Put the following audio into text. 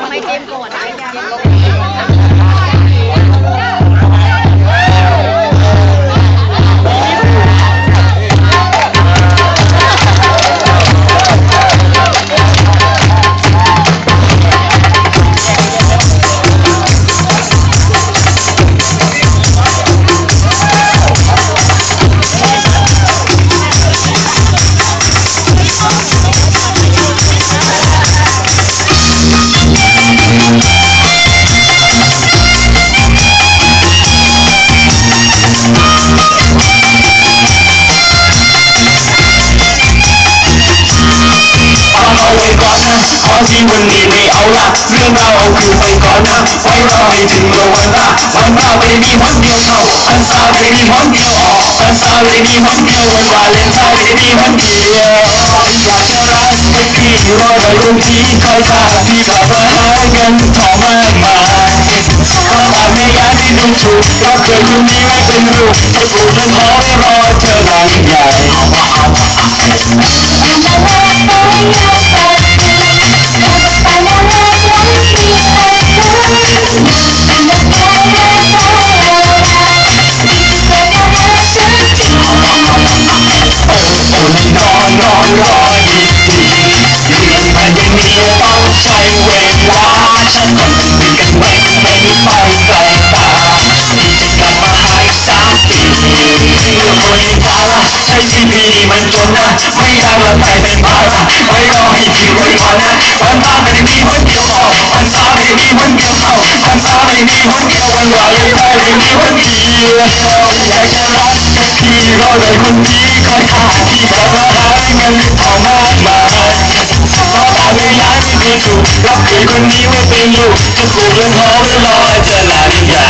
ทำไมเจมโกรธอะเอ ที่วันนี้ไม่เอาละเรื่องราวเอาคือไปก่อนนะไว้รอให้ถึงวันหน้าวันหน้าไม่ได้มีวันเดียวเข้าวันซาไม่ได้มีวันเดียวออกวันซาไม่ได้มีวันเดียววันวาเลนไทน์ไม่ได้มีวันเดียวอยากจะรักให้พี่รอแต่รุ่นที่คอยท่าพี่กลับมาหาเงินทองมากมายก็ตามไม่ยากให้ดูถูกรักเธอคนนี้ไว้เป็นลูกให้ปลูกต้นหอมรอเธอหลังใหญ่ ต้องใช้เวลาฉันต้องคุยกันไว้ไม่ไปไกลตาที่จะกลับมาหาอีกสามปีโอ้ยตาละใช่ที่พี่มันจนนะไม่อยากละใจเป็นภาระไว้รอให้พี่ไว้ก่อนนะวันตาไม่ได้มีวันเดียวออวันตาไม่ได้มีวันเดียวเข้าวันตาไม่ได้มีวันเดียววันวาเลนไทน์ไม่ได้มีวันเดียวอยากจะรักกับพี่รอเลยคนนี้คอยท่ ไม่ถูกรับเธอคนนี้ว่าเป็นลูกจะปลูกเรือนหอไว้รอเธอหลานใหญ่